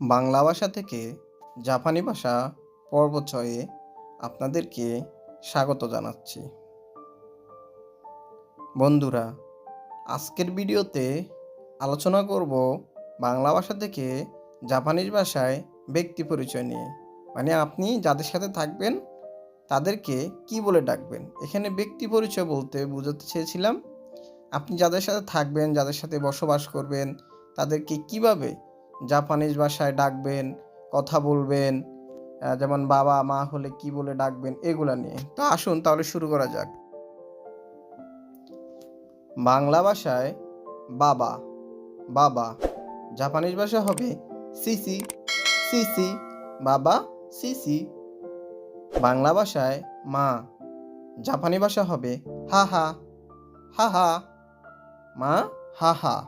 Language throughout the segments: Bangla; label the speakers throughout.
Speaker 1: বাংলা ভাষা থেকে জাপানি ভাষা পর্ব ছয়ে আপনাদেরকে স্বাগত জানাচ্ছি। বন্ধুরা, আজকের ভিডিওতে আলোচনা করব বাংলা ভাষা থেকে জাপানিজ ভাষায় ব্যক্তি পরিচয় নিয়ে। মানে আপনি যাদের সাথে থাকবেন, তাদেরকে কি বলে ডাকবেন? এখানে ব্যক্তি পরিচয় বলতে বোঝাতে চেয়েছিলাম। আপনি যাদের সাথে থাকবেন, যাদের সাথে বসবাস করবেন, তাদেরকে কীভাবে জাপানিজ ভাষায় ডাকবেন, কথা বলবেন যেমন বাবা, মা হলে কি বলে ডাকবেন, এগুলো নিয়ে। তো আসুন তাহলে শুরু করা যাক। বাংলা ভাষায় বাবা বাবা। জাপানিজ ভাষা হবে সিসি সিসি, বাবা, সিসি। বাংলা ভাষায় মা। জাপানি ভাষা হবে হা হা হা হা। মা, হা হা।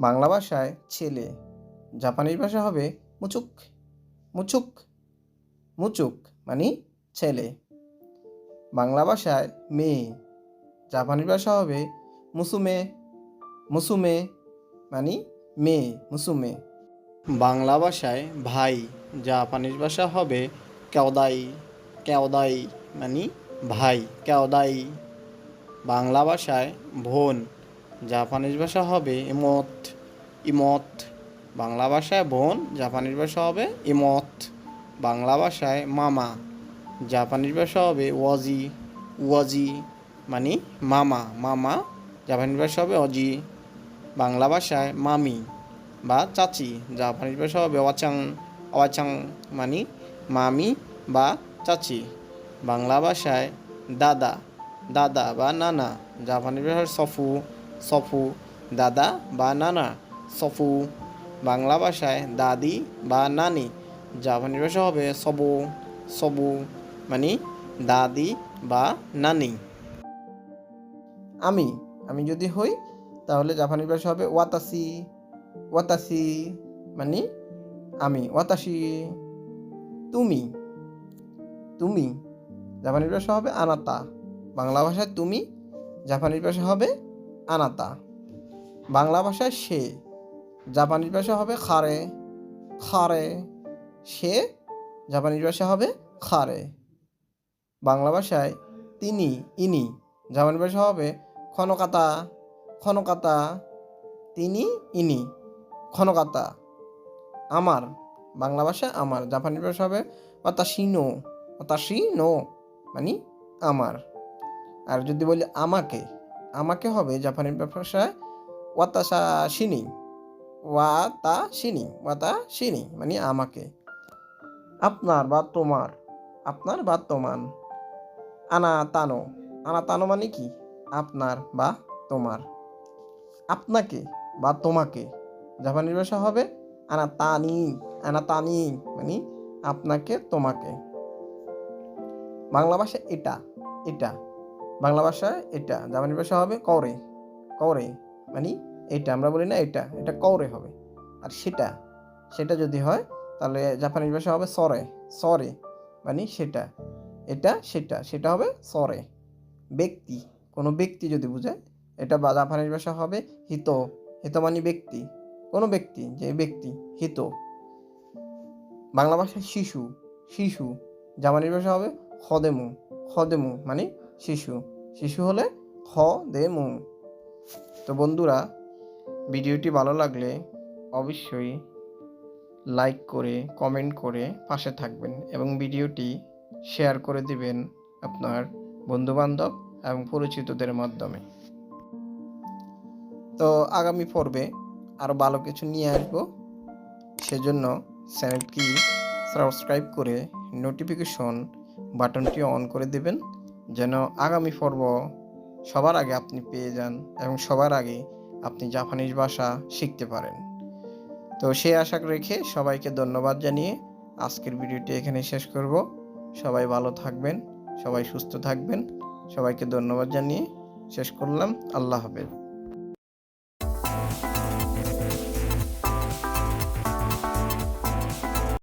Speaker 1: বাংলা ভাষায় ছেলে জাপানিজ ভাষা হবে মুচুক মুচুক মুচুক মানে ছেলে। বাংলা ভাষায় মেয়ে জাপানিজ ভাষা হবে মুসুমে মুসুমে মানে মেয়ে, মুসুমে। বাংলা ভাষায় ভাই জাপানিজ ভাষা হবে কেওদাই কেওদাই মানে ভাই, কেওদাই। বাংলা ভাষায় বোন জাপানিজ ভাষা হবে ইমত ইমত। বাংলা ভাষায় বোন, জাপানিজ ভাষা হবে ইমত। বাংলা ভাষায় মামা, জাপানিজ ভাষা হবে ওয়াজি। ওয়াজি মানে মামা মামা। জাপানিজ ভাষা হবে অজি। বাংলা ভাষায় মামি বা চাচি, জাপানিজ ভাষা হবে অচাং অচাং মানে মামি বা চাচি। বাংলা ভাষায় দাদা দাদা বা নানা। জাপানি ভাষায় সফু সফু, দাদা বা নানা। সফু, বাংলা ভাষায় দাদি বা নানি জাপানি ভাষা হবে সবু সবু মানে দাদি বা নানি। আমি আমি যদি হই, তাহলে জাপানি ভাষা হবে ওয়াতাসি ওয়াতাসি মানে আমি, ওয়াতাসি। তুমি তুমি জাপানিজ ভাষা হবে আনাতা, বাংলা ভাষায় তুমি জাপানিজ ভাষা হবে আনাতা, বাংলা ভাষায় সে। জাপানিজ ভাষা হবে খারে। খারে সে জাপানিজ ভাষা হবে খারে। বাংলা ভাষায় তিনি, ইনি। জাপানি ভাষা হবে ক্ষণকাতা ক্ষণকাতা তিনি, ইনি। ক্ষণকাতা আমার। বাংলা ভাষা আমার। জাপানি ভাষা হবে অতাশি নো অতাশি নো মানে আমার। আর যদি বলি আমাকে আমাকে হবে জাপানি ভাষায় ওয়াতাসা শিনি ওয়াতা শিনি ওয়াতা শিনি মানে আমাকে। আপনার বা তোমার, আপনার বা তোমার। আনা তানো আনা তানো মানে কি? আপনার বা তোমার। আপনাকে বা তোমাকে। জাপানি ভাষা হবে আনা তানি আনা তানি মানে আপনাকে, তোমাকে। বাংলা ভাষা এটা এটা। বাংলা ভাষায় এটা, জাপানি ভাষা হবে করে করে মানে এটা আমরা বলি না এটা এটা কৌরে হবে। আর সেটা সেটা যদি হয়, তাহলে জাপানিজ ভাষা হবে সরে সরে মানে সেটা। এটা, সেটা সেটা হবে সরে। ব্যক্তি, কোনো ব্যক্তি যদি বোঝায় এটা বা জাপানিজ ভাষা হবে হিত হিত মানে ব্যক্তি। কোনো ব্যক্তি, যে ব্যক্তি, হিত। বাংলা ভাষায় শিশু শিশু। জাপানিজ ভাষা হবে খদেমু খদেমু মানে শিশু। শিশু হলে খ দে মু তো বন্ধুরা ভিডিওটি ভালো লাগলে অবশ্যই লাইক করে, কমেন্ট করে পাশে থাকবেন এবং ভিডিওটি শেয়ার করে দিবেন আপনার বন্ধুবান্ধব এবং পরিচিতদের মাধ্যমে। তো আগামী পর্বে আরও ভালো কিছু নিয়ে আসব। সেজন্য চ্যানেলটি সাবস্ক্রাইব করে নোটিফিকেশন বাটনটি অন করে দেবেন, যেন আগামী পর্ব সবার আগে আপনি পেয়ে যান এবং সবার আগে আপনি জাপানিজ ভাষা শিখতে পারেন। তো সেই আশা রেখে সবাইকে ধন্যবাদ জানিয়ে আজকের ভিডিওটি এখানে শেষ করব। সবাই ভালো থাকবেন, সবাই সুস্থ থাকবেন। সবাইকে ধন্যবাদ জানিয়ে শেষ করলাম। আল্লাহ হাফেজ।